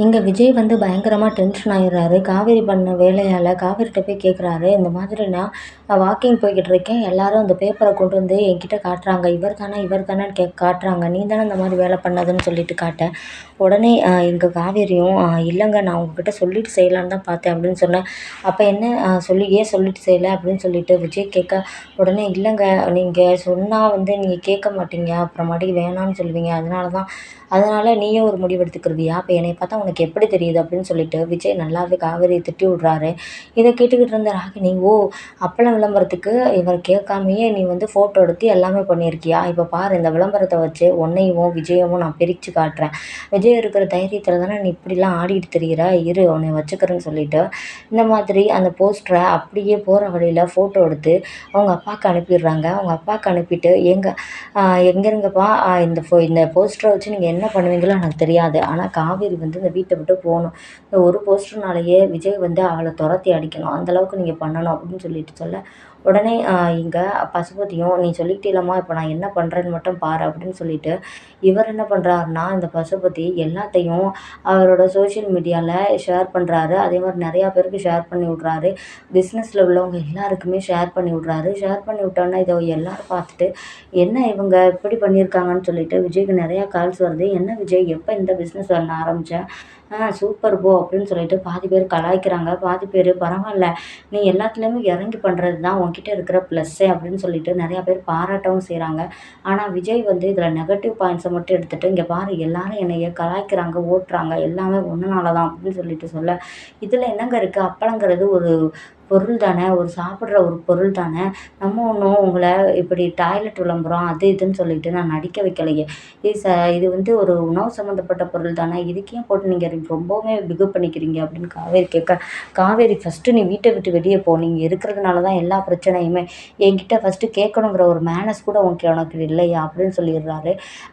இங்கே விஜய் வந்து பயங்கரமாக டென்ஷன் ஆகிடுறாரு காவேரி பண்ண வேலையால் காவேரிகிட்ட போய் கேட்குறாரு இந்த மாதிரி நான் வாக்கிங் போய்கிட்டு இருக்கேன். எல்லாரும் அந்த பேப்பரை கொண்டு வந்து என்கிட்ட காட்டுறாங்க. இவர் தானே இவர் தானேன்னு கே காட்டுறாங்க. நீ தானே இந்த மாதிரி வேலை பண்ணதுன்னு சொல்லிட்டு காட்ட. உடனே எங்கள் காவேரியும் இல்லைங்க நான் உங்ககிட்ட சொல்லிட்டு செய்யலான்னு தான் பார்த்தேன் அப்படின்னு சொன்னேன். அப்போ என்ன சொல்லி ஏன் சொல்லிட்டு செய்யலை அப்படின்னு சொல்லிட்டு விஜய் கேட்க உடனே இல்லைங்க நீங்கள் சொன்னால் வந்து நீங்கள் கேட்க மாட்டீங்க. அப்புறமாட்டி வேணான்னு சொல்லுவீங்க. அதனால தான் அதனால் நீயே ஒரு முடிவெடுத்துக்கிறவியா அப்போ என்னை பார்த்தா உனக்கு எப்படி தெரியுது அப்படின்னு சொல்லிட்டு விஜய் நல்லாவே காவேரியை திட்டி விட்றாரு. இதை கேட்டுக்கிட்டு இருந்த ராகினி ஓ அப்பளம் விளம்பரத்துக்கு இவர் கேட்காமையே நீ வந்து ஃபோட்டோ எடுத்து எல்லாமே பண்ணியிருக்கியா? இப்போ பாரு இந்த விளம்பரத்தை வச்சு உன்னையும் விஜயமும் நான் பிரித்து காட்டுறேன். விஜய் இருக்கிற தைரியத்தில் தானே நீ இப்படிலாம் ஆடிட்டு தெரிகிற இரு உன்னை வச்சுக்கிறேன்னு சொல்லிட்டு இந்த மாதிரி அந்த போஸ்டரை அப்படியே போகிற வழியில் ஃபோட்டோ எடுத்து அவங்க அப்பாவுக்கு அனுப்பிடுறாங்க. அவங்க அப்பாவுக்கு அனுப்பிட்டு எங்கே எங்கேருங்கப்பா இந்த ஃபோ இந்த போஸ்டரை வச்சு நீங்கள் என்ன என்ன பண்ணுவீங்களோ எனக்கு தெரியாது. ஆனால் காவேரி வந்து இந்த வீட்டை விட்டு போகணும். இந்த ஒரு போஸ்டர்னாலேயே விஜய் வந்து அவளை துரத்தி அடிக்கணும். அந்தளவுக்கு நீங்கள் பண்ணணும் அப்படின்னு சொல்லிட்டு சொல்ல உடனே இங்கே பசுபதியும் நீ சொல்லிக்கிட்டேலம்மா இப்போ நான் என்ன பண்ணுறேன்னு மட்டும் பாரு அப்படின்னு சொல்லிட்டு இவர் என்ன பண்ணுறாருன்னா இந்த பசுபதி எல்லாத்தையும் அவரோட சோஷியல் மீடியாவில் ஷேர் பண்ணுறாரு அதே மாதிரி நிறையா பேருக்கு ஷேர் பண்ணி விட்றாரு. பிஸ்னஸில் உள்ளவங்க எல்லாருக்குமே ஷேர் பண்ணி விட்றாரு. ஷேர் பண்ணி விட்டோன்னா இதை எல்லோரும் பார்த்துட்டு என்ன இவங்க இப்படி பண்ணியிருக்காங்கன்னு சொல்லிட்டு விஜய்க்கு நிறையா கால்ஸ் வருது. என்ன விஜய் எப்போ இந்த பிஸ்னஸ் பண்ண ஆரம்பித்தேன் ஆ சூப்பர் போ அப்படின்னு சொல்லிட்டு பாதி பேர் கலாய்க்கிறாங்க. பாதி பேர் பரவாயில்ல நீ எல்லாத்துலேயுமே இறங்கி பண்ணுறது தான் உன்கிட்ட இருக்கிற ப்ளஸ்ஸே அப்படின்னு சொல்லிட்டு நிறையா பேர் பாராட்டவும் செய்கிறாங்க ஆனால் விஜய் வந்து இதில் நெகட்டிவ் பாயிண்ட்ஸை மட்டும் எடுத்துகிட்டு இங்கே பாரு எல்லாரும் என்னைய கலாய்க்கிறாங்க ஓட்டுறாங்க எல்லாமே ஒன்றுனால தான் அப்படின்னு சொல்லிட்டு சொல்ல இதில் என்னங்க இருக்குது அப்பளங்கிறது ஒரு பொருள் தானே ஒரு சாப்பிட்ற ஒரு பொருள் தானே. நம்ம ஒன்றும் உங்களை இப்படி டாய்லெட் விளம்பரம் அது இதுன்னு சொல்லிட்டு நான் நடிக்க வைக்கலையே. இது ச இது வந்து ஒரு உணவு சம்மந்தப்பட்ட பொருள் தானே. இதுக்கு ஏன் போட்டு நீங்கள் ரொம்பவுமே பிகு பண்ணிக்கிறீங்க அப்படின்னு காவேரி கேட்க காவேரி ஃபஸ்ட்டு நீ வீட்டை விட்டு வெளியே போ. நீங்கள் இருக்கிறதுனால தான் எல்லா பிரச்சனையுமே என்கிட்ட ஃபஸ்ட்டு கேட்கணுங்கிற ஒரு மேனஸ் கூட உனக்கு உனக்கு இல்லையா அப்படின்னு சொல்லிடுறாரு.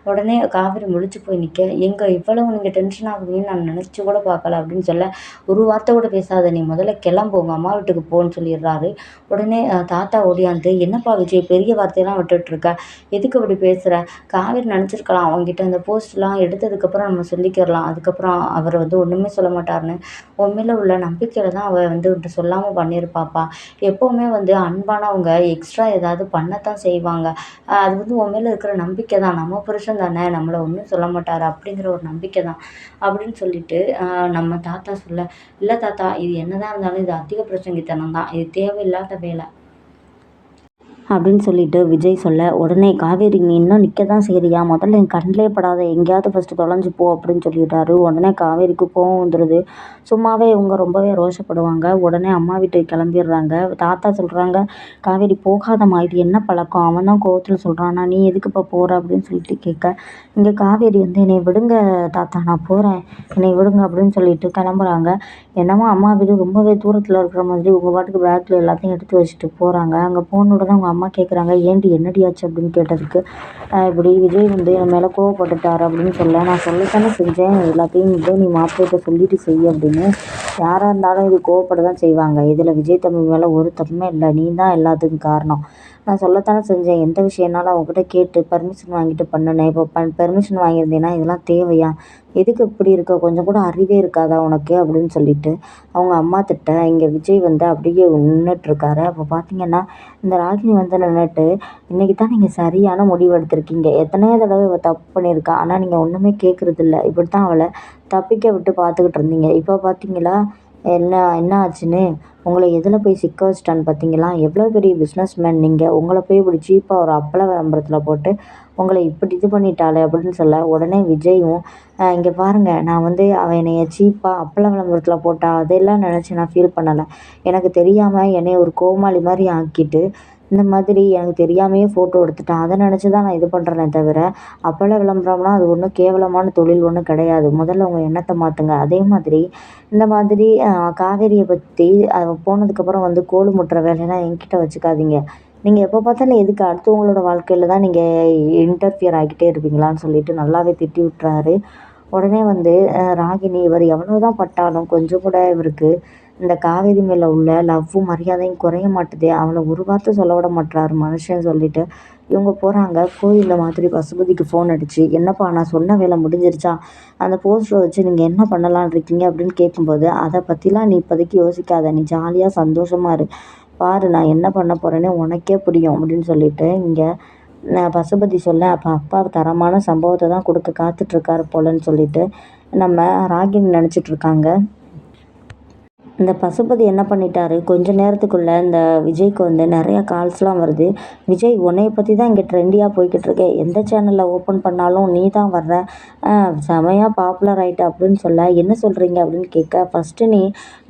உடனே காவேரி முழிச்சு போய் நிற்க எங்கே இவ்வளவு நீங்கள் டென்ஷன் ஆகுதுன்னு நான் நினச்சி கூட பார்க்கல அப்படின்னு சொல்ல ஒரு வார்த்தை கூட பேசாத நீ முதல்ல கிளம்பு. உங்கள் அம்மா வீட்டுக்கு போன்னு சொல்லிடுறாரு. உடனே தாத்தா ஓடியாந்து என்னப்பா விஜய் பெரிய வார்த்தையெல்லாம் விட்டுட்ருக்க எதுக்கு இப்படி பேசுகிற காவேரி நினச்சிருக்கலாம் அவங்ககிட்ட அந்த போஸ்ட்லாம் எடுத்ததுக்கப்புறம் நம்ம சொல்லிக்கிறலாம். அதுக்கப்புறம் அவர் வந்து ஒன்றுமே சொல்ல மாட்டார்னு உண்மையில் உள்ள நம்பிக்கையில் தான் அவள் வந்து உன்ட்ட சொல்லாமல் பண்ணியிருப்பாப்பா எப்போவுமே வந்து அன்பானவங்க எக்ஸ்ட்ரா ஏதாவது பண்ணத்தான் செய்வாங்க. அது வந்து உன் மேலே இருக்கிற நம்பிக்கை தான். நம்ம புருஷன் தானே. நம்மளை ஒன்றும் சொல்ல மாட்டார் அப்படிங்கிற ஒரு நம்பிக்கை தான். அப்படின்னு சொல்லிட்டு நம்ம தாத்தா சொல்ல இல்லை தாத்தா இது என்னதான் இருந்தாலும் இது அதிக பிரசங்கித்தனம் தான் இது தேவையில்லாத வேலை. அப்படின்னு சொல்லிட்டு விஜய் சொல்ல உடனே காவேரி நீ இன்னும் நிற்க தான் செய்கிறியா முதல்ல என் கண்ணிலே படாத எங்கேயாவது ஃபஸ்ட்டு தொலைஞ்சு போ அப்படின்னு சொல்லிடுறாரு. உடனே காவேரிக்கு கோவம் வந்துடுது சும்மாவே இவங்க ரொம்பவே ரோஷப்படுவாங்க. உடனே அம்மா வீட்டுக்கு கிளம்பிடுறாங்க. தாத்தா சொல்கிறாங்க காவேரி போகாதம்மா. இது என்ன பழக்கம்? அவன் தான் கோவத்தில் சொல்கிறானா நீ எதுக்கு இப்போ போகிற அப்படின்னு சொல்லிட்டு கேட்க இங்கே காவேரி வந்து என்னை விடுங்க தாத்தா. நான் போகிறேன் என்னை விடுங்க அப்படின்னு சொல்லிட்டு கிளம்புறாங்க. என்னமோ அம்மா வீடு ரொம்பவே தூரத்தில் இருக்கிற மாதிரி உங்கள் பாட்டுக்கு பேக்கில் எல்லாத்தையும் எடுத்து வச்சுட்டு போகிறாங்க அங்கே போனோட தான் அவங்க அம்மா அம்மா கேட்குறாங்க ஏன்டி என்னடி ஆச்சு? அப்படின்னு கேட்டதுக்கு இப்படி விஜய் வந்து என் மேலே கோவப்பட்டுட்டார் அப்படின்னு சொல்ல நான் சொல்லத்தானே செஞ்சேன். எல்லாத்தையும் வந்து நீ மாப்பிள்ளைகிட்ட சொல்லிட்டு செய் அப்படின்னு. யாராக இருந்தாலும் இது கோவப்பட தான் செய்வாங்க. இதில் விஜய் தம்பி மேலே ஒரு தப்புமே இல்லை. நீ தான் எல்லாத்துக்கும் காரணம். நான் சொல்லத்தானே செஞ்சேன். எந்த விஷயம்னாலும் அவங்ககிட்ட கேட்டு பர்மிஷன் வாங்கிட்டு பண்ணினேன். இப்போ ப பெர்மிஷன் வாங்கியிருந்தேன்னா இதெல்லாம் தேவையா? எதுக்கு இப்படி இருக்க? கொஞ்சம் கூட அறிவே இருக்காதா உனக்கு? அப்படின்னு சொல்லிட்டு அவங்க அம்மா திட்ட இங்கே விஜய் வந்து அப்படியே நின்றுட்டுருக்காரு அப்போ பார்த்தீங்கன்னா இந்த ராகினி வந்து நின்றுட்டு இன்றைக்கி தான் நீங்கள் சரியான முடிவு எடுத்திருக்கீங்க. எத்தனையோ தடவை இவள் தப்பு பண்ணியிருக்கா. ஆனால் நீங்கள் ஒன்றுமே கேட்குறதில்ல இப்படி தான் அவளை தப்பிக்க விட்டு பார்த்துக்கிட்டு இருந்தீங்க. இப்போ பார்த்தீங்களா என்ன என்ன ஆச்சுன்னு? உங்களை எதில் போய் சிக்க வச்சிட்டான்னு பார்த்தீங்களா எவ்வளோ பெரிய பிஸ்னஸ் மேன் நீங்கள் உங்களை போய் இப்படி சீப்பாக ஒரு அப்பள விளம்பரத்தில் போட்டு உங்களை இப்படி இது பண்ணிட்டாளே அப்படின்னு சொல்ல உடனே விஜயும் இங்கே பாருங்கள் நான் வந்து அவன் என்னைய சீப்பாக அப்பள விளம்பரத்தில் போட்டா அதெல்லாம் நினச்சி நான் ஃபீல் பண்ணலை. எனக்கு தெரியாமல் என்னை ஒரு கோமாளி மாதிரி ஆக்கிட்டு இந்த மாதிரி எனக்கு தெரியாமையே ஃபோட்டோ எடுத்துட்டேன். அதை நினச்சி தான் நான் இது பண்ணுறேனே தவிர அப்போல்லாம் விளம்பரம்னா அது ஒன்றும் கேவலமான தொழில் ஒன்றும் கிடையாது. முதல்ல உங்கள் எண்ணத்தை மாற்றுங்க அதே மாதிரி இந்த மாதிரி காவேரியை பற்றி போனதுக்கப்புறம் வந்து கோழு முட்டுற வேலையெல்லாம் என்கிட்ட வச்சுக்காதீங்க. நீங்கள் எப்போ பார்த்தாலும் எதுக்கு அடுத்தவங்களோட வாழ்க்கையில் தான் நீங்கள் இன்டர்ஃபியர் ஆகிட்டே இருப்பீங்களான்னு சொல்லிட்டு நல்லாவே திட்டி விட்டுறாரு. உடனே வந்து ராகினி இவர் எவ்வளோ தான் பட்டாலும் கொஞ்சம் கூட இவருக்கு இந்த காவேரி மேலே உள்ள லவ்வும் மரியாதையும் குறைய மாட்டுதே. அவளை ஒரு வார்த்தை சொல்ல விட மாட்றாரு மனுஷன் சொல்லிட்டு. இவங்க போகிறாங்க கோயிலில் மாதிரி பசுபதிக்கு ஃபோன் அடித்து என்னப்பா நான் சொன்ன வேலை முடிஞ்சிருச்சா? அந்த போஸ்டரை வச்சு நீங்கள் என்ன பண்ணலான்னு இருக்கீங்க? அப்படின்னு கேட்கும்போது அதை பற்றிலாம் நீ இப்போதைக்கு யோசிக்காத. நீ ஜாலியாக சந்தோஷமாக இரு. பாரு நான் என்ன பண்ண போகிறேன்னு உனக்கே புரியும். அப்படின்னு சொல்லிட்டு இங்கே நான் பசுபதி சொல்ல அப்போ அப்பா தரமான சம்பவத்தை தான் கொடுக்க காத்துட்ருக்காரு போலன்னு சொல்லிட்டு நம்ம ராகினி நினச்சிட்டு இருக்காங்க. இந்த பசுபதி என்ன பண்ணிட்டாரு? கொஞ்ச நேரத்துக்குள்ளே இந்த விஜய்க்கு வந்து நிறையா கால்ஸ்லாம் வருது. விஜய் உன்னைய பற்றி தான் இங்கே ட்ரெண்டியாக போய்கிட்டு இருக்கு. எந்த சேனலில் ஓப்பன் பண்ணாலும் நீ தான் வர்ற. செமையாக பாப்புலர் ஆகிட்ட அப்படின்னு சொல்ல. என்ன சொல்கிறீங்க அப்படின்னு கேட்க ஃபஸ்ட்டு நீ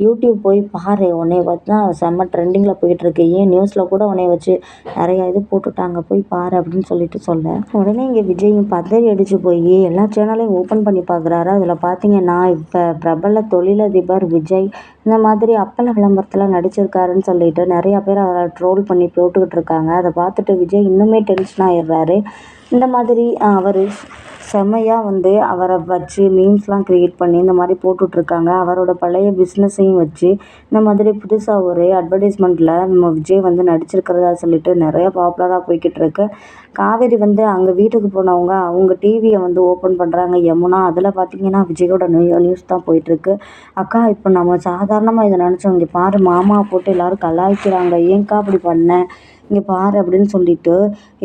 யூடியூப் போய் பாரு. உன்னைய பார்த்து தான் செம்ம ட்ரெண்டிங்கில் போயிட்டுருக்கு ஏன் நியூஸில் கூட உன்னைய வச்சு நிறையா இது போட்டுட்டாங்க போய் பாரு அப்படின்னு சொல்லிட்டு சொல்ல. உடனே இங்கே விஜயும் பதறி அடித்து போய் எல்லா சேனலையும் ஓப்பன் பண்ணி பார்க்குறாரு அதில் பார்த்தீங்கன்னா இப்போ பிரபல தொழிலதிபர் விஜய் இந்த மாதிரி அப்பள விளம்பரத்தில் நடிச்சிருக்காருன்னு சொல்லிட்டு நிறையா பேர் அவரை ட்ரோல் பண்ணி போட்டுக்கிட்டு இருக்காங்க. அதை பார்த்துட்டு விஜய் இன்னுமே டென்ஷன் ஆயிடுறாரு. இந்த மாதிரி அவர் செம்மையாக வந்து அவரை வச்சு மீம்ஸ்லாம் க்ரியேட் பண்ணி இந்த மாதிரி போட்டுட்ருக்காங்க. அவரோட பழைய பிஸ்னஸையும் வச்சு இந்த மாதிரி புதுசாக ஒரு அட்வர்டைஸ்மெண்ட்டில் நம்ம விஜய் வந்து நடிச்சிருக்கிறதா சொல்லிட்டு நிறைய பாப்புலராக போய்கிட்டு இருக்கு காவேரி வந்து அங்கே வீட்டுக்கு போனவங்க அவங்க டிவியை வந்து ஓப்பன் பண்ணுறாங்க யமுனா அதில் பார்த்தீங்கன்னா விஜயோட நியூ நியூஸ் தான் போயிட்டுருக்கு அக்கா இப்போ நம்ம சாதாரணமாக இதை நினச்சோம். இங்கே பாரு மாமா போட்டு எல்லோரும் கலாய்க்கிறாங்க. ஏங்க்கா அப்படி பண்ண? இங்கே பாரு அப்படின்னு சொல்லிட்டு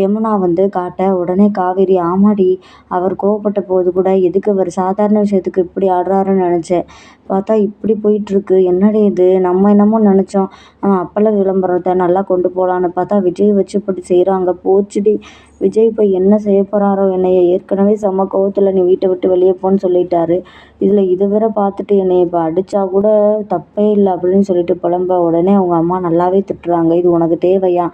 யமுனா வந்து காட்ட உடனே காவேரி ஆமாடி அவர் கோவப்பட்ட போது கூட எதுக்கு அவர் சாதாரண விஷயத்துக்கு இப்படி ஆடுறாருன்னு நினச்சேன் பார்த்தா இப்படி போயிட்டுருக்கு. என்னடி இது? நம்ம என்னமோ நினச்சோம். அப்பள விளம்பரத்தை நல்லா கொண்டு போகலான்னு பார்த்தா விஜய் வச்சு இப்படி செய்கிறாங்க போச்சுடி. விஜய் இப்போ என்ன செய்ய போகிறாரோ என்னைய ஏற்கனவே செம்ம கோவத்தில் நீ வீட்டை விட்டு வெளியே போன்னு சொல்லிட்டாரு. இதில் இது வேற பார்த்துட்டு என்னை இப்போ அடித்தா கூட தப்பே இல்லை அப்படின்னு சொல்லிட்டு புலம்ப உடனே அவங்க அம்மா நல்லாவே திட்டுறாங்க. இது உனக்கு தேவையா?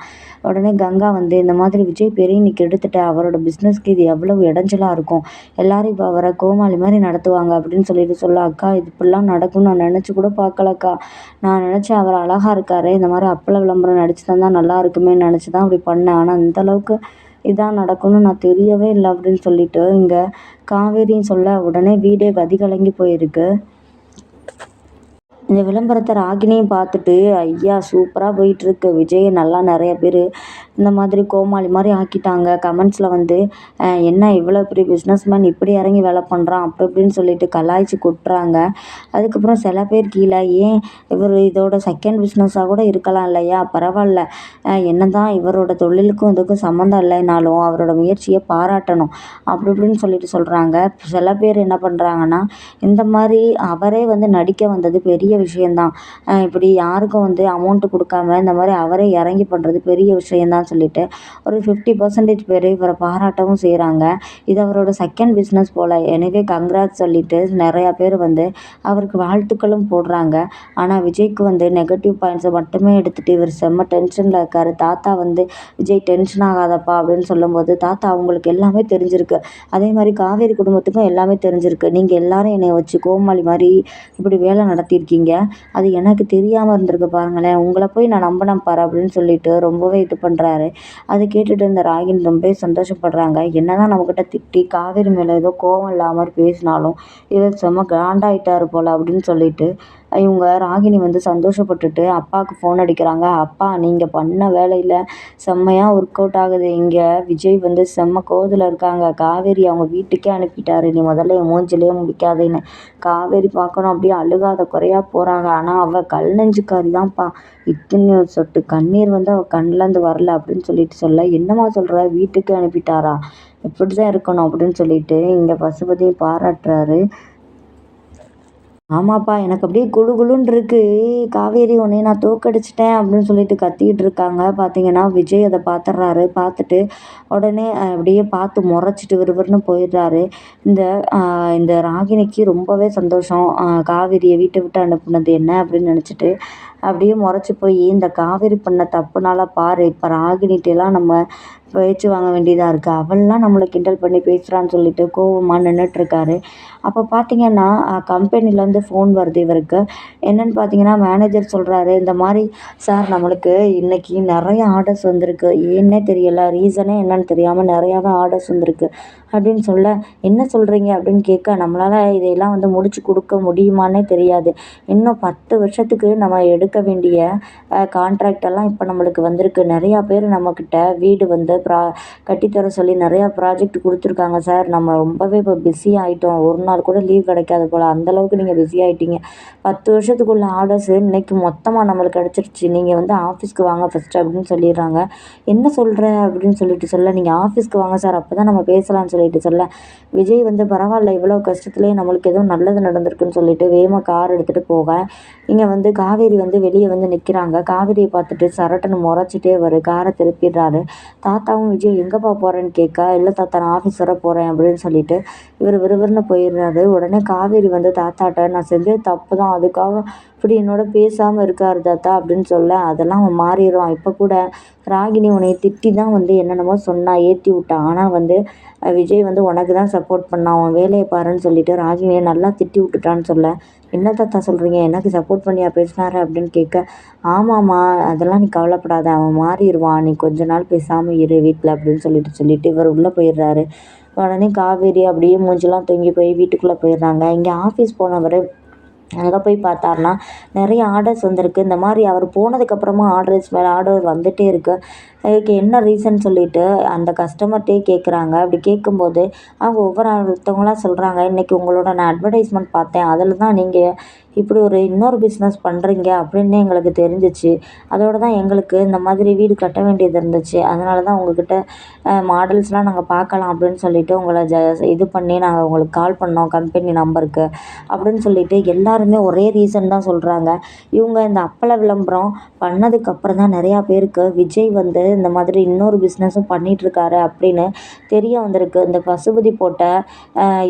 உடனே கங்கா வந்து இந்த மாதிரி விஜய் பெரிய நீ கெடுத்துட்ட. அவரோட பிஸ்னஸ்க்கு இது எவ்வளவு இடைஞ்சலாக இருக்கும்? எல்லாரும் இப்போ அவரை கோமாளி மாதிரி நடத்துவாங்க அப்படின்னு சொல்லிட்டு சொல்ல அக்கா இது இப்படிலாம் நடக்கும்னு நான் நினச்சி கூட பார்க்கலக்கா. நான் நினச்சேன் அவர் அழகாக இருக்கார். இந்த மாதிரி அப்பள விளம்பரம் நடிச்சு தான் நல்லா இருக்குமேன்னு நினச்சி தான் அப்படி பண்ணேன். ஆனால் அந்தளவுக்கு இதான் நடக்கும்னு நான் தெரியவே இல்லை அப்படின்னு சொல்லிட்டு இங்கே காவேரின்னு சொல்ல உடனே வீடே கதி கலங்கி போயிருக்கு. இந்த விளம்பரத்தை ராகினியும் பார்த்துட்டு ஐயா சூப்பராக போயிட்டுருக்கு விஜய் நல்லா நிறைய பேர் இந்த மாதிரி கோமாளி மாதிரி ஆக்கிட்டாங்க. கமெண்ட்ஸில் வந்து என்ன இவ்வளோ பெரிய பிஸ்னஸ் மேன் இப்படி இறங்கி வேலை பண்ணுறான் அப்படி இப்படின்னு சொல்லிட்டு கலாய்ச்சி கொட்டுறாங்க. அதுக்கப்புறம் சில பேர் கீழே ஏன் இவர் இதோட செகண்ட் பிஸ்னஸாக கூட இருக்கலாம் இல்லையா? பரவாயில்ல. என்ன தான் இவரோட தொழிலுக்கும் இதுக்கும் சம்மந்தம் இல்லைனாலும் அவரோட முயற்சியை பாராட்டணும். அப்படி இப்படின்னு சொல்லிட்டு சொல்கிறாங்க சில பேர் என்ன பண்ணுறாங்கன்னா இந்த மாதிரி அவரே வந்து நடிக்க வந்தது பெரிய விஷயந்தான் இப்படி யாருக்கும் வந்து அமௌண்ட்டு கொடுக்காம இந்த மாதிரி அவரே இறங்கி பண்ணுறது பெரிய விஷயந்தான் சொல்லிட்டு ஒரு ஃபிஃப்டி பர்சன்டேஜ் பேர் இவரை பாராட்டவும் செய்கிறாங்க இது அவரோட செகண்ட் பிஸ்னஸ் போல். எனவே கங்க்ராட்ஸ் சொல்லிட்டு நிறையா பேர் வந்து அவருக்கு வாழ்த்துக்களும் போடுறாங்க. ஆனால் விஜய்க்கு வந்து நெகட்டிவ் பாயிண்ட்ஸை மட்டுமே எடுத்துகிட்டு இவர் செம்ம டென்ஷனில் இருக்கார். தாத்தா வந்து விஜய் டென்ஷன் ஆகாதப்பா அப்படின்னு சொல்லும்போது தாத்தா அவங்களுக்கு எல்லாமே தெரிஞ்சிருக்கு. அதே மாதிரி காவேரி குடும்பத்துக்கும் எல்லாமே தெரிஞ்சிருக்கு. நீங்கள் எல்லாரும் என்னை வச்சு கோமாளி மாதிரி இப்படி வேலை நடத்தியிருக்கீங்க. அது எனக்கு தெரியாமல் இருந்திருக்கு பாருங்களேன். உங்களை போய் நான் நம்பினேன் பாரு அப்படின்னு சொல்லிட்டு ரொம்பவே இது பண்ணுறாரு சொல்கிறாரு அது கேட்டுட்டு இந்த ராகினி ரொம்ப சந்தோஷப்படுறாங்க. என்னதான் நம்மக்கிட்ட திட்டி காவேரி மேலே ஏதோ கோவம் இல்லாமல் பேசினாலும் இவர் செம்ம கிராண்டாயிட்டாரு போல் அப்படின்னு சொல்லிட்டு இவங்க ராகினி வந்து சந்தோஷப்பட்டுட்டு அப்பாவுக்கு ஃபோன் அடிக்கிறாங்க. அப்பா நீங்கள் பண்ண வேலையில் செம்மையாக ஒர்க் அவுட் ஆகுது. இங்கே விஜய் வந்து செம்ம கோவத்தில் இருக்காங்க. காவேரி அவங்க வீட்டுக்கே அனுப்பிட்டாரு. நீ முதல்ல என் மூஞ்சிலே முடிக்காதேன்னு. காவேரி பார்க்கணும் அப்படியே அழுகாத குறையாக போகிறாங்க ஆனால் அவள் கல் நெஞ்சுக்காரி தான்ப்பா இத்தனை சொட்டு கண்ணீர் வந்து அவள் கண்ணிலேருந்து வரல அப்படின்னு சொல்லிட்டு சொல்ல என்னம்மா சொல்கிற வீட்டுக்கு அனுப்பிட்டாரா? இப்படி தான் இருக்கணும்? அப்படின்னு சொல்லிட்டு இங்கே பசுபதியும் பாராட்டுறாரு. ஆமாப்பா எனக்கு அப்படியே குளு குளுன்னு இருக்கு. காவேரி உன்னைய நான் தோற்கடிச்சிட்டேன் அப்படின்னு சொல்லிட்டு கத்திக்கிட்டு இருக்காங்க. பார்த்தீங்கன்னா விஜய் அதை பார்த்துட்றாரு பார்த்துட்டு உடனே அப்படியே பார்த்து முறைச்சிட்டு விறுவிறுன்னு போயிடுறாரு. இந்த இந்த ராகினிக்கு ரொம்பவே சந்தோஷம். காவேரியை வீட்டை விட்டு அனுப்புனது என்ன அப்படின்னு நினச்சிட்டு அப்படியே முறைச்சி போய் இந்த காவேரி பண்ண தப்புனால பாரு இப்போ ராகினிட்டெல்லாம் நம்ம பேச்சு வாங்க வேண்டியதாக இருக்குது அவள்லாம் நம்மளை கிண்டல் பண்ணி பேசுகிறான்னு சொல்லிட்டு கோவமாக நின்றுட்டுருக்காரு அப்போ பார்த்தீங்கன்னா கம்பெனிலேருந்து ஃபோன் வருது இவருக்கு. என்னென்னு பார்த்தீங்கன்னா மேனேஜர் சொல்கிறாரு இந்த மாதிரி சார் நம்மளுக்கு இன்றைக்கி நிறைய ஆர்டர்ஸ் வந்திருக்கு. ஏன்னே தெரியல. ரீசனே என்னன்னு தெரியாமல் நிறையாவே ஆர்டர்ஸ் வந்திருக்கு. அப்படின்னு சொல்ல என்ன சொல்கிறீங்க அப்படின்னு கேட்க நம்மளால் இதையெல்லாம் வந்து முடிச்சு கொடுக்க முடியுமானே தெரியாது. இன்னும் பத்து வருஷத்துக்கு நம்ம எடுக்க வேண்டிய கான்ட்ராக்டெல்லாம் இப்போ நம்மளுக்கு வந்திருக்கு. நிறையா பேர் நம்மக்கிட்ட வீடு வந்து ப்ரா கட்டித்தர சொல்லி நிறையா ப்ராஜெக்ட் கொடுத்துருக்காங்க சார் நம்ம ரொம்பவே இப்போ பிஸி ஆகிட்டோம் ஒரு நாள் கூட லீவ் கிடைக்காது போல். அந்தளவுக்கு நீங்கள் பிஸி ஆகிட்டீங்க பத்து வருஷத்துக்குள்ள ஆர்டர்ஸு இன்றைக்கி மொத்தமாக நம்மளுக்கு கிடச்சிருச்சு. நீங்கள் வந்து ஆஃபீஸ்க்கு வாங்க ஃபஸ்ட்டு அப்படின்னு சொல்லிடுறாங்க. என்ன சொல்கிற அப்படின்னு சொல்லிட்டு சொல்ல. நீங்கள் ஆஃபீஸ்க்கு வாங்க சார் அப்போ தான் நம்ம பேசலாம்னு சொல்லிட்டு சொல்ல. விஜய் வந்து பரவாயில்ல இவ்வளோ கஷ்டத்துலேயே நம்மளுக்கு எதுவும் நல்லது நடந்திருக்குன்னு சொல்லிட்டு வேகமாக கார் எடுத்துகிட்டு போக. இங்கே வந்து காவேரி வந்து வெளியே வந்து நிற்கிறாங்க காவேரியை பார்த்துட்டு சரட்டுன்னு முறைச்சிட்டே வரும் காரை திருப்பிடுறாரு. தாத்தா தாத்தாவும் விஜய் எங்கேப்பா போகிறேன்னு கேட்க? இல்லை தாத்தா நான் ஆஃபீஸ் வர போகிறேன் அப்படின்னு சொல்லிட்டு இவர் விறுவிறுன்னு போயிடுறாரு. உடனே காவேரி வந்து தாத்தாட்ட நான் செஞ்சது தப்பு தான் அதுக்காக இப்படி என்னோட பேசாமல் இருக்கார் தாத்தா அப்படின்னு சொல்ல அதெல்லாம் அவன் மாறிடுவான். இப்போ கூட ராகினி உன்னை திட்டி தான் வந்து என்னென்னமோ சொன்னா ஏற்றி விட்டான் ஆனால் வந்து விஜய் வந்து உனக்கு தான் சப்போர்ட் பண்ணான் அவன் வேலையை பாருன்னு சொல்லிட்டு ராகினியை நல்லா திட்டி விட்டுட்டான்னு சொல்ல என்ன தாத்தா சொல்கிறீங்க எனக்கு சப்போர்ட் பண்ணியா பேசினாரு? அப்படின்னு கேட்க ஆமாம்மா அதெல்லாம் நீ கவலைப்படாத. அவன் மாறிடுவான். நீ கொஞ்ச நாள் பேசாமல் இரு வீட்டில் அப்படின்னு சொல்லிட்டு சொல்லிட்டு இவர் உள்ளே போயிடுறாரு. உடனே காவேரி அப்படியே மூஞ்செல்லாம் தொங்கி போய் வீட்டுக்குள்ளே போயிடுறாங்க. இங்கே ஆஃபீஸ் போனவர் அங்கே போய் பார்த்தாருனா நிறைய ஆர்டர்ஸ் வந்திருக்கு. இந்த மாதிரி அவர் போனதுக்கப்புறமா ஆர்டர்ஸ் மேலே ஆர்டர் வந்துகிட்டே இருக்குது இதுக்கு என்ன ரீசன் சொல்லிட்டு அந்த கஸ்டமர்கிட்டே கேட்குறாங்க அப்படி கேட்கும்போது அவங்க ஒவ்வொரு ஒருத்தவங்களாம் சொல்கிறாங்க இன்றைக்கி உங்களோட நான் அட்வர்டைஸ்மெண்ட் பார்த்தேன். அதில் தான் நீங்கள் இப்படி ஒரு இன்னொரு பிஸ்னஸ் பண்ணுறீங்க அப்படின்னு எங்களுக்கு தெரிஞ்சிச்சு. அதோடு தான் எங்களுக்கு இந்த மாதிரி வீடு கட்ட வேண்டியது இருந்துச்சு. அதனால தான் உங்கள்கிட்ட மாடல்ஸ்லாம் நாங்கள் பார்க்கலாம் அப்படின்னு சொல்லிட்டு உங்களை ஜ இது பண்ணி நாங்கள் உங்களுக்கு கால் பண்ணோம் கம்பெனி நம்பருக்கு அப்படின்னு சொல்லிட்டு எல்லாருமே ஒரே ரீசன் தான் சொல்கிறாங்க இவங்க இந்த அப்பள விளம்பரம் பண்ணதுக்கப்புறம் தான் நிறையா பேருக்கு விஜய் வந்து இந்த மாதிரி இன்னொரு பிஸ்னஸும் பண்ணிகிட்ருக்காரு அப்படின்னு தெரிய வந்திருக்கு. இந்த பசுபதி போட்ட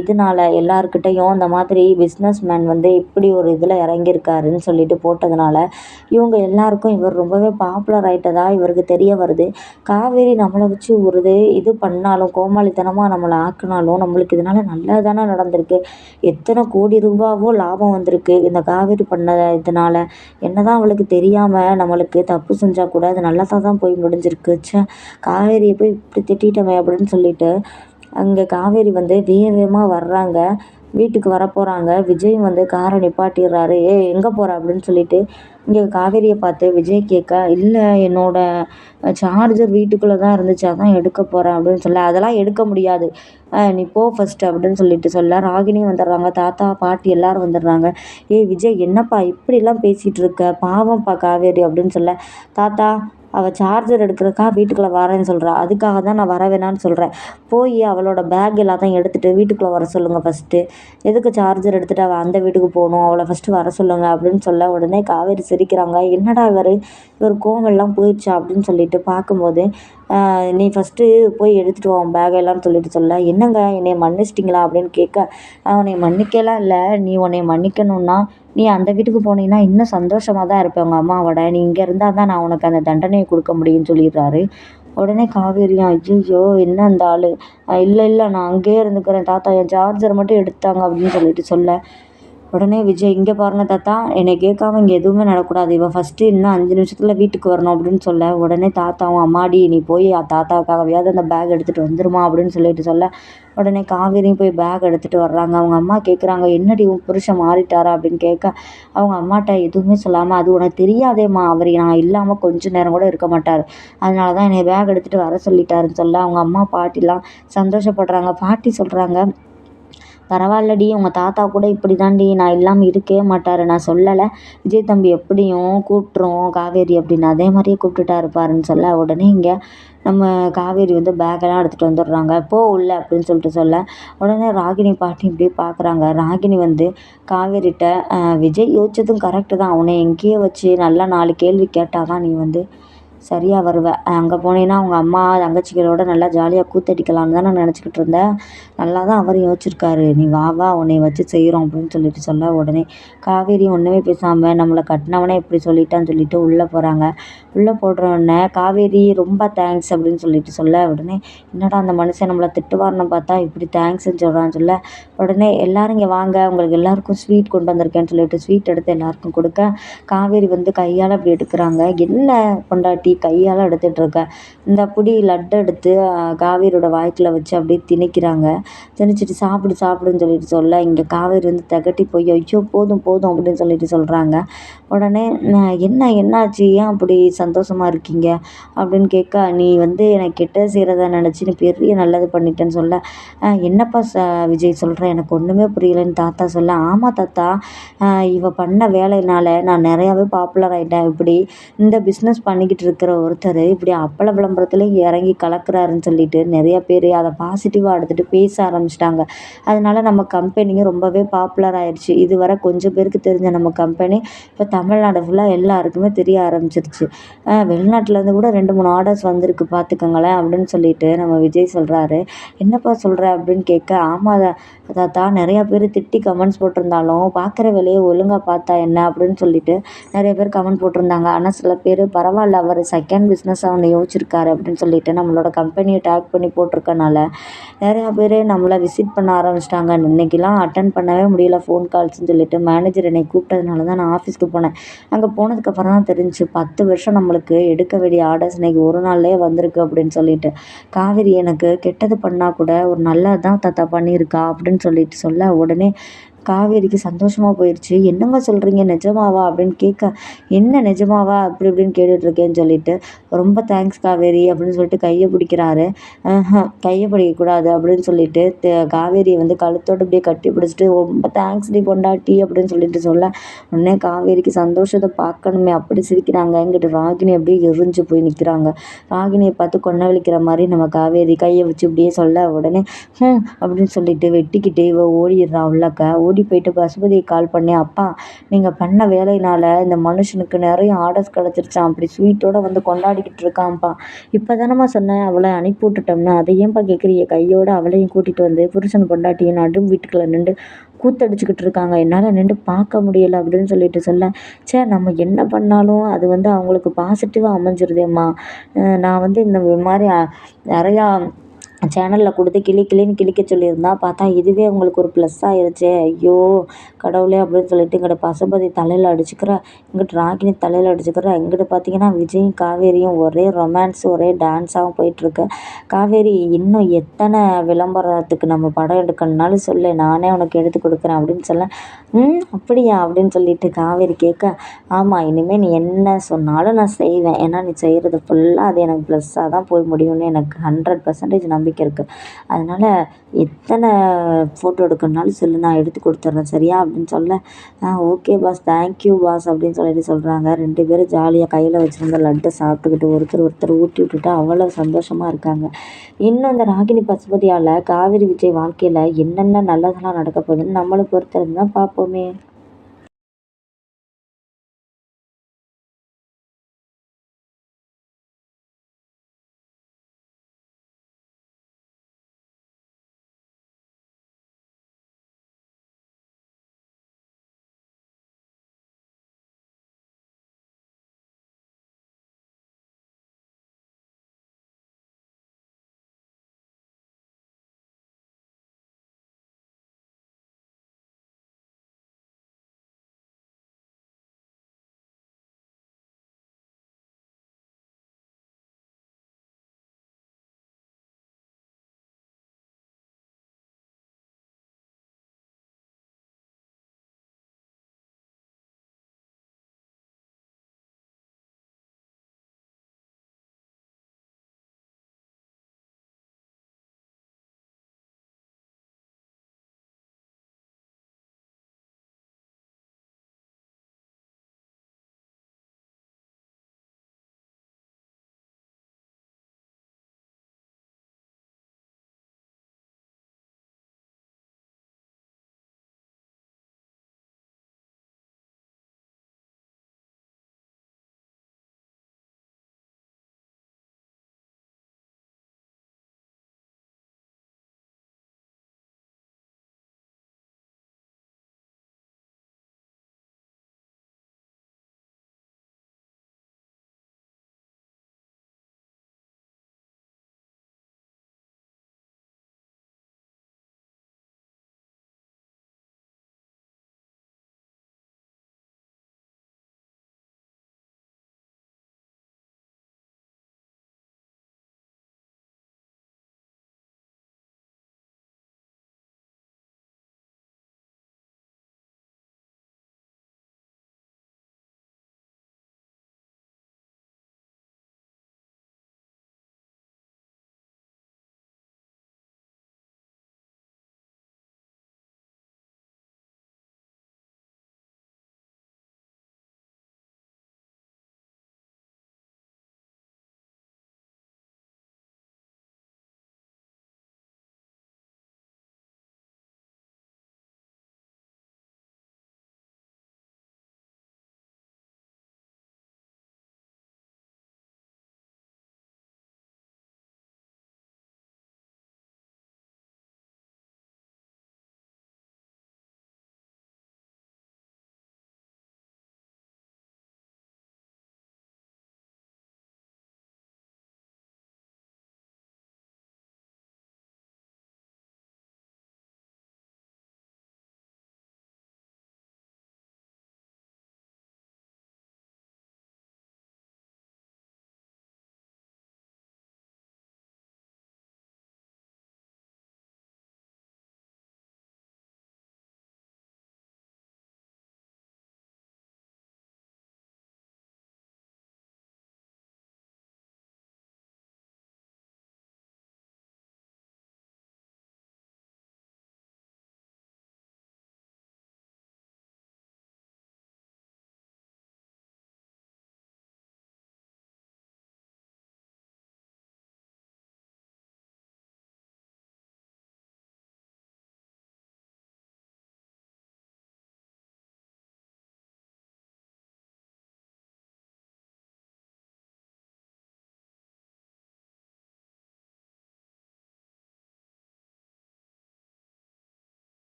இதனால எல்லாருக்கிட்டேயும் இந்த மாதிரி பிஸ்னஸ் மேன் வந்து இப்படி ஒரு இதில் இறங்கியிருக்காருன்னு சொல்லிட்டு போட்டதுனால இவங்க எல்லாருக்கும் இவர் ரொம்பவே பாப்புலர் ஆகிட்டதா இவருக்கு தெரிய வருது. காவேரி நம்மளை வச்சு ஒரு இது பண்ணாலும் கோமாளித்தனமாக நம்மளை ஆக்கினாலும் நம்மளுக்கு இதனால் நல்லா தானே நடந்திருக்கு. எத்தனை கோடி ரூபாவோ லாபம் வந்திருக்கு இந்த காவேரி பண்ண இதனால். என்ன தான் அவளுக்கு தெரியாமல் நம்மளுக்கு தப்பு செஞ்சால் கூட அது நல்லதாக தான் போய் முடிஞ்சு முடிஞ்சிருக்கு ச்சே காவேரியை போய் இப்படி திட்டிட்டோமே அப்படின்னு சொல்லிட்டு அங்கே காவேரி வந்து வேக வேகமாக வர்றாங்க. வீட்டுக்கு வர போகிறாங்க விஜயும் வந்து காரை நிப்பாட்டிடுறாரு. ஏ எங்கே போகிற அப்படின்னு சொல்லிட்டு இங்கே காவேரியை பார்த்து விஜய் கேட்க இல்லை என்னோடய சார்ஜர் வீட்டுக்குள்ளே தான் இருந்துச்சு. அதான் எடுக்க போகிறேன் அப்படின்னு சொல்ல அதெல்லாம் எடுக்க முடியாது. நீ போ ஃபஸ்ட்டு அப்படின்னு சொல்லிட்டு சொல்ல. ராகினியும் வந்துடுறாங்க. தாத்தா பாட்டி எல்லோரும் வந்துடுறாங்க. ஏய் விஜய் என்னப்பா இப்படிலாம் பேசிகிட்டு இருக்க? பாவம்ப்பா காவேரி அப்படின்னு சொல்ல. தாத்தா அவள் சார்ஜர் எடுக்கிறக்கா வீட்டுக்குள்ளே வரேன்னு சொல்கிறா அதுக்காக தான் நான் வர வேணான்னு சொல்கிறேன் போய் அவளோட பேக் எல்லாத்தையும் எடுத்துகிட்டு வீட்டுக்குள்ளே வர சொல்லுங்கள் ஃபஸ்ட்டு எதுக்கு சார்ஜர் எடுத்துகிட்டு அவள் அந்த வீட்டுக்கு போகணும்? அவளை ஃபஸ்ட்டு வர சொல்லுங்கள் அப்படின்னு சொல்ல உடனே காவேரி சிரிக்கிறாங்க. என்னடா இவர்? இவர் கோவம்லாம் போயிடுச்சா அப்படின்னு சொல்லிட்டு பார்க்கும்போது நீ ஃபஸ்ட்டு போய் எடுத்துகிட்டு வா பேகெல்லாம் சொல்லிட்டு சொல்ல. என்னங்க என்னை மன்னிச்சிட்டிங்களா அப்படின்னு கேட்க நான் உன்னை மன்னிக்கலாம் இல்லை நீ உன்னை மன்னிக்கணுன்னா நீ அந்த வீட்டுக்கு போனீங்கன்னா இன்னும் சந்தோஷமாக தான் இருப்பேன் உங்கள் அம்மாவோட. நீ இங்கே இருந்தால் தான் நான் உனக்கு அந்த தண்டனையை கொடுக்க முடியும்னு சொல்லிடுறாரு. உடனே காவேரியா ஐயோ என்ன அந்த ஆள்? இல்லை இல்லை நான் அங்கேயே இருந்துக்கிறேன் தாத்தா என் சார்ஜர் மட்டும் எடுத்தாங்க அப்படின்னு சொல்லிட்டு சொல்ல. உடனே விஜய் இங்கே பாருங்க தாத்தா என்னை கேட்காம இங்கே எதுவுமே நடக்கூடாது. இவன் ஃபஸ்ட்டு இன்னும் அஞ்சு நிமிஷத்தில் வீட்டுக்கு வரணும் அப்படின்னு சொல்ல உடனே தாத்தாவும் அம்மாடி நீ போய் தாத்தாவுக்காகவையாவது அந்த பேக் எடுத்துகிட்டு வந்துருமா அப்படின்னு சொல்லிட்டு சொல்ல உடனே காவேரியும் போய் பேக் எடுத்துகிட்டு வர்றாங்க. அவங்க அம்மா கேட்குறாங்க என்னடி உன் புருஷன் மாறிட்டாரா? அப்படின்னு கேட்க அவங்க அம்மாட்ட எதுவுமே சொல்லாமல் அது உனக்கு தெரியாதேம்மா அவர் நான் இல்லாமல் கொஞ்ச நேரம் கூட இருக்க மாட்டார். அதனால தான் என்னை பேக் எடுத்துகிட்டு வர சொல்லிட்டாருன்னு சொல்ல அவங்க அம்மா பாட்டிலாம் சந்தோஷப்படுறாங்க. பாட்டி சொல்கிறாங்க பரவாயில்லடி உங்கள் தாத்தா கூட இப்படி தாண்டி நான் இல்லாமல் இருக்கவே மாட்டார். நான் சொல்லலை. விஜய் தம்பி எப்படியும் கூப்பிட்ரும் காவேரி அப்படின்னு அதே மாதிரியே கூப்பிட்டுட்டா இருப்பாருன்னு சொல்ல உடனே இங்கே நம்ம காவேரி வந்து பேக்கெல்லாம் எடுத்துகிட்டு வந்துடுறாங்க. போ உள்ள அப்படின்னு சொல்லிட்டு சொல்ல உடனே ராகினி பாட்டி இப்படியே பார்க்குறாங்க ராகினி வந்து காவேரிகிட்ட விஜய் யோசிச்சதும் கரெக்டு தான். அவனை எங்கேயே வச்சு நல்லா நாலு கேள்வி கேட்டால் தான் நீ வந்து சரியாக வருவ. அங்கே போனேன்னா அவங்க அம்மா தங்கச்சிகளோட நல்லா ஜாலியாக கூத்தடிக்கலாம்னு தான் நான் நினச்சிக்கிட்டு இருந்தேன். நல்லா தான் அவர் யோசிச்சிருக்காரு. நீ வா வா உன்னை வச்சு செய்கிறோம் அப்படின்னு சொல்லிட்டு சொல்ல உடனே காவேரி ஒன்றுமே பேசாமல் நம்மளை கட்டினவனே இப்படி சொல்லிட்டான்னு சொல்லிட்டு உள்ளே போகிறாங்க உள்ளே போடுறோன்னே காவேரி ரொம்ப தேங்க்ஸ் அப்படின்னு சொல்லிட்டு சொல்ல உடனே என்னடா அந்த மனுஷன் நம்மளை திட்டுவார்னு பார்த்தா இப்படி தேங்க்ஸ்ன்னு சொல்கிறான்னு சொல்ல. உடனே எல்லோரும் இங்கே வாங்க உங்களுக்கு எல்லாருக்கும் ஸ்வீட் கொண்டு வந்திருக்கேன்னு சொல்லிட்டு ஸ்வீட் எடுத்து எல்லாருக்கும் கொடுக்க. காவேரி வந்து கையால் அப்படி எடுக்கிறாங்க. என்ன பொண்டாட்டி கையால் எடுத்துகிட்டு இருக்கேன் இந்த புடி லட்டு எடுத்து காவேரியோட வாய்க்கில் வச்சு அப்படியே திணிக்கிறாங்க. திணிச்சிட்டு சாப்பிடு சாப்பிடுன்னு சொல்லிட்டு சொல்ல இங்கே காவேரி வந்து தகட்டி போய் ஐயோ போதும் போதும் அப்படின்னு சொல்லிட்டு சொல்கிறாங்க உடனே என்ன என்னாச்சு? ஏன் அப்படி சந்தோஷமாக இருக்கீங்க. அப்படின்னு கேட்க நீ வந்து எனக்கு கெட்டது செய்கிறத நினச்சி நீ பெரிய நல்லது பண்ணிட்டேன்னு சொல்ல. என்னப்பா ச விஜய் சொல்கிற எனக்கு ஒன்றுமே புரியலைன்னு தாத்தா சொல்ல. ஆமாம் தாத்தா. இவ பண்ண வேலையினால நான் நிறையாவே பாப்புலர் ஆகிட்டேன் இப்படி இந்த பிஸ்னஸ் பண்ணிக்கிட்டு இருக்கிற ஒருத்தர் இப்படி அப்பள விளம்பரத்துலேயும் இறங்கி கலக்குறாருன்னு சொல்லிட்டு நிறைய பேர் அதை பாசிட்டிவாக எடுத்துகிட்டு பேச ஆரம்பிச்சிட்டாங்க. அதனால நம்ம கம்பெனியும் ரொம்பவே பாப்புலர் ஆயிடுச்சு. இதுவரை கொஞ்சம் பேருக்கு தெரிஞ்ச நம்ம கம்பெனி இப்போ தமிழ்நாடு ஃபுல்லாக எல்லாருக்குமே தெரிய ஆரம்பிச்சிருச்சு. வெளிநாட்டிலேருந்து கூட ரெண்டு மூணு ஆர்டர்ஸ் வந்திருக்கு பார்த்துக்கங்களேன் அப்படின்னு சொல்லிட்டு நம்ம விஜய் சொல்கிறாரு என்னப்பா சொல்கிற அப்படின்னு கேட்க ஆமாம் தாத்தா நிறையா பேர் திட்டி கமெண்ட்ஸ் போட்டிருந்தாலும் பார்க்குற வேலையை ஒழுங்காக பார்த்தா என்ன அப்படின்னு சொல்லிட்டு நிறைய பேர் கமெண்ட் போட்டிருந்தாங்க. ஆனால் சில பேர் பரவாயில்ல அவர் செகண்ட் பிஸ்னஸ் அவனை யோசிச்சிருக்காரு அப்படின்னு சொல்லிட்டு நம்மளோட கம்பெனியை டேக் பண்ணி போட்டிருக்கனால நிறையா பேர் நம்மளை விசிட் பண்ண ஆரம்பிச்சிட்டாங்க. இன்றைக்கெலாம் அட்டன் பண்ணவே முடியல ஃபோன் கால்ஸ்ன்னு சொல்லிட்டு மேனேஜர் என்னை கூப்பிட்டதுனால தான் நான் ஆஃபீஸ்க்கு போனேன். அங்கே போனதுக்கப்புறம் தான் தெரிஞ்சு பத்து வருஷம் நம்மளுக்கு எடுக்க வேண்டிய ஆர்டர்ஸ் இன்றைக்கி ஒரு நாள்லேயே வந்திருக்கு அப்படின்னு சொல்லிட்டு. காவேரி எனக்கு கெட்டது பண்ணால் கூட ஒரு நல்லது தான் தாத்தா பண்ணியிருக்கா அப்படின்னு சொல்லிட்டு சொல்ல உடனே காவேரிக்கு சந்தோஷமாக போயிடுச்சு என்னங்க சொல்கிறீங்க நிஜமாவா? அப்படின்னு கேட்க என்ன நிஜமாவா? அப்படி இப்படின்னு கேட்டுட்ருக்கேன்னு சொல்லிட்டு ரொம்ப தேங்க்ஸ் காவேரி அப்படின்னு சொல்லிட்டு கையை பிடிக்கிறாரு. கையை பிடிக்கக்கூடாது அப்படின்னு சொல்லிட்டு காவேரியை வந்து கழுத்தோடு அப்படியே கட்டி பிடிச்சிட்டு ரொம்ப தேங்க்ஸ் டி பொண்டாட்டி அப்படின்னு சொல்லிட்டு சொல்ல உடனே காவேரிக்கு சந்தோஷத்தை பார்க்கணுமே அப்படி சிரிக்கிறாங்க. எங்கிட்ட ராகினி அப்படியே எரிஞ்சு போய் நிற்கிறாங்க ராகினியை பார்த்து கொண்டவழிக்கிற மாதிரி நம்ம காவேரி கையை வச்சு இப்படியே சொல்ல உடனே ஹம் அப்படின்னு சொல்லிட்டு வெட்டிக்கிட்டே இவ ஓடிடுறான் உள்ளக்க. ஓடி போயிட்டு பசுபதியை கால் பண்ணேன். அப்பா நீங்கள் பண்ண வேலையினால் இந்த மனுஷனுக்கு நிறைய ஆர்டர்ஸ் கிடச்சிருச்சான் அப்படி ஸ்வீட்டோடு வந்து கொண்டாடிக்கிட்டு இருக்கான்ப்பா. இப்போ தானம்மா சொன்னேன் அவளை அனுப்பி விட்டுட்டோம்னா அதை ஏன்ப்பா கேட்குறீங்க கையோடு அவளையும் கூட்டிகிட்டு வந்து புருஷன் பொண்டாட்டியும் நடும் வீட்டுக்குள்ளே நின்று கூத்தடிச்சுக்கிட்டு இருக்காங்க. என்னால் நின்று பார்க்க முடியலை அப்படின்னு சொல்லிட்டு சொல்ல சே நம்ம என்ன பண்ணாலும் அது வந்து அவங்களுக்கு பாசிட்டிவாக அமைஞ்சிருதேம்மா. நான் வந்து இந்த மாதிரி நிறையா சேனலில் கொடுத்து கிளி கிளின்னு கிழிக்க சொல்லியிருந்தா பார்த்தா இதுவே உங்களுக்கு ஒரு ப்ளஸ் ஆயிருச்சே. ஐயோ கடவுளே அப்படின்னு சொல்லிட்டு இங்கிட்ட பசுபதி தலையில் அடிச்சுக்கிறா. இங்கிட்டு ராகினி தலையில் அடிச்சுக்கிறா. இங்கிட்டு பார்த்தீங்கன்னா விஜயும் காவேரியும் ஒரே ரொமான்ஸ் ஒரே டான்ஸாகவும் போயிட்டுருக்கு. காவேரி இன்னும் எத்தனை விளம்பரத்துக்கு நம்ம படம் எடுக்கணும்னாலும் சொல்லு நானே உனக்கு எடுத்து கொடுக்குறேன் அப்படின்னு சொல்ல ம் அப்படியா? அப்படின்னு சொல்லிட்டு காவேரி கேட்க ஆமாம் இனிமேல் நீ என்ன சொன்னாலும் நான் செய்வேன். ஏன்னா நீ செய்கிறது ஃபுல்லாக அது எனக்கு ப்ளஸ்ஸாக தான் போய் முடியும்னு எனக்கு ஹண்ட்ரட் பர்சன்டேஜ் நம்பி நம்பிக்கை இருக்குது அதனால் எத்தனை ஃபோட்டோ எடுக்கணுனாலும் சொல்லு நான் எடுத்து கொடுத்துட்றேன் சரியா? அப்படின்னு சொல்ல ஆ okay boss thank you boss அப்படின்னு சொல்லிட்டு சொல்கிறாங்க ரெண்டு பேரும் ஜாலியாக கையில் வச்சுருந்த லட்டை சாப்பிட்டுக்கிட்டு ஒருத்தர் ஒருத்தர் ஊட்டி விட்டுட்டு அவ்வளோ சந்தோஷமாக இருக்காங்க. இன்னும் இந்த ராகினி பசுபதியால் காவிரி விஜய் வாழ்க்கையில் என்னென்ன நல்லதெல்லாம் நடக்க போகுதுன்னு நம்மளும் பொறுத்திருந்து தான் பார்ப்போமே.